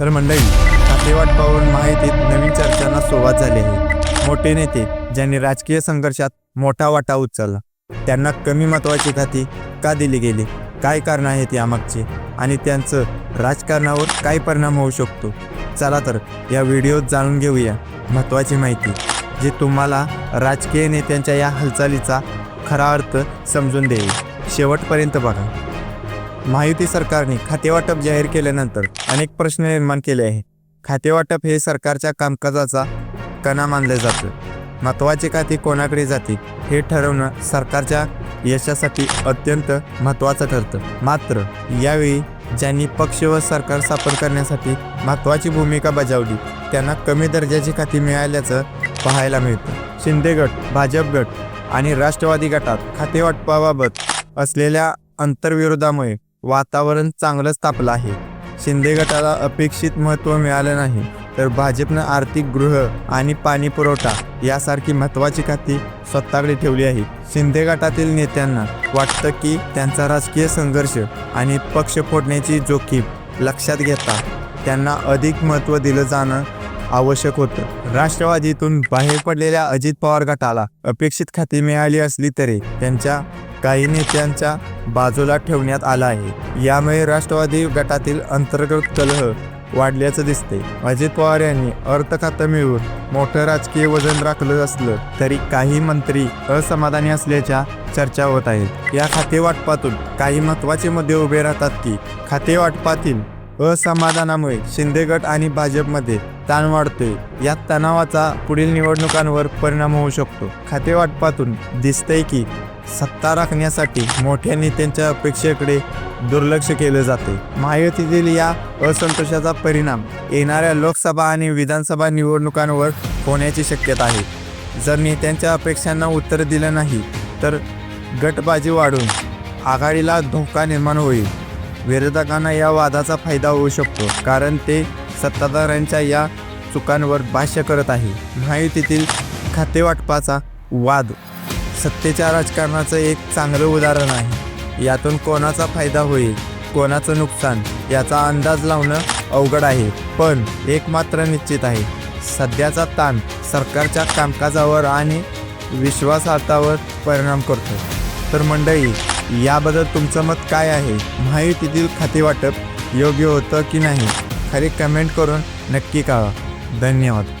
तर मंडळी खातेवाट पाहून माहितीत नवीन चर्चांना सुरुवात झाली आहे. मोठे नेते ज्यांनी राजकीय संघर्षात मोठा वाटा उचलला त्यांना कमी महत्त्वाची खाती का दिली गेली? काय कारण आहेत यामागचे? आणि त्यांचं राजकारणावर काय परिणाम होऊ शकतो? चला तर या व्हिडिओत जाणून घेऊया महत्त्वाची माहिती जी तुम्हाला राजकीय नेत्यांच्या या हालचालीचा खरा अर्थ समजून देईल. शेवटपर्यंत बघा. महायुती सरकारने खातेवाटप जाहीर केल्यानंतर अनेक प्रश्न निर्माण केले आहे खातेवाटप हे सरकारच्या कामकाजाचा कणा मानले जातं. महत्त्वाची खाती कोणाकडे जाते हे ठरवणं सरकारच्या यशासाठी अत्यंत महत्त्वाचं ठरतं. मात्र यावेळी ज्यांनी पक्ष व सरकार स्थापन करण्यासाठी महत्त्वाची भूमिका बजावली त्यांना कमी दर्जाची खाती मिळाल्याचं पाहायला मिळतं. शिंदे गट भाजप गट आणि राष्ट्रवादी गटात खातेवाटपाबाबत असलेल्या अंतर्विरोधामुळे वातावरण चांगलंच तापलं आहे. शिंदे गटाला अपेक्षित महत्त्व मिळालं नाही तर भाजपनं आर्थिक गृह आणि पाणी पुरवठा यासारखी महत्त्वाची खाती स्वतःकडे ठेवली आहे शिंदे गटातील नेत्यांना वाटतं की त्यांचा राजकीय संघर्ष आणि पक्ष फोडण्याची जोखीम लक्षात घेता त्यांना अधिक महत्त्व दिलं जाणं आवश्यक होतं. राष्ट्रवादीतून बाहेर पडलेल्या अजित पवार गटाला अपेक्षित खाती मिळाली असली तरी त्यांच्या काही नेत्यांच्या बाजूला ठेवण्यात आला आहे. यामुळे राष्ट्रवादी गटातील अंतर्गत कलह वाढल्याचं दिसते. अजित पवार यांनी अर्थ खातं मिळवून मोठं राजकीय वजन राखलं असलं तरी काही मंत्री असमाधानी असल्याच्या चर्चा होत आहेत. या खाते वाटपातून काही महत्त्वाचे मुद्दे उभे राहतात की खाते वाटपातील असमाधानामुळे शिंदे गट आणि भाजपमध्ये ताण वाढतोय. या तणावाचा पुढील निवडणुकांवर परिणाम होऊ शकतो. खाते वाटपातून दिसतंय की सत्ता राखण्यासाठी मोठ्या नेत्यांच्या अपेक्षेकडे दुर्लक्ष केलं जाते. महायुतीतील या असंतोषाचा परिणाम येणाऱ्या लोकसभा आणि विधानसभा निवडणुकांवर होण्याची शक्यता आहे. जर नेत्यांच्या अपेक्षांना उत्तर दिलं नाही तर गटबाजी वाढून आघाडीला धोका निर्माण होईल. विरोधकांना या वादाचा फायदा होऊ शकतो कारण ते सत्ताधाऱ्यांच्या या चुकांवर भाष्य करत आहे. महायुतीतील खातेवाटपाचा वाद सत्तेच्या राजकारणाचं एक चांगलं उदाहरण आहे. यातून कोणाचा फायदा होईल कोणाचं नुकसान याचा अंदाज लावणं अवघड आहे पण एक मात्र निश्चित आहे. सध्याचा ताण सरकारच्या कामकाजावर आणि विश्वासार्थावर परिणाम करतो. तर मंडळी याबद्दल तुमचं मत काय आहे? माहितीतील खाते वाटप योग्य होतं की नाही? खाली कमेंट करून नक्की कळवा. धन्यवाद.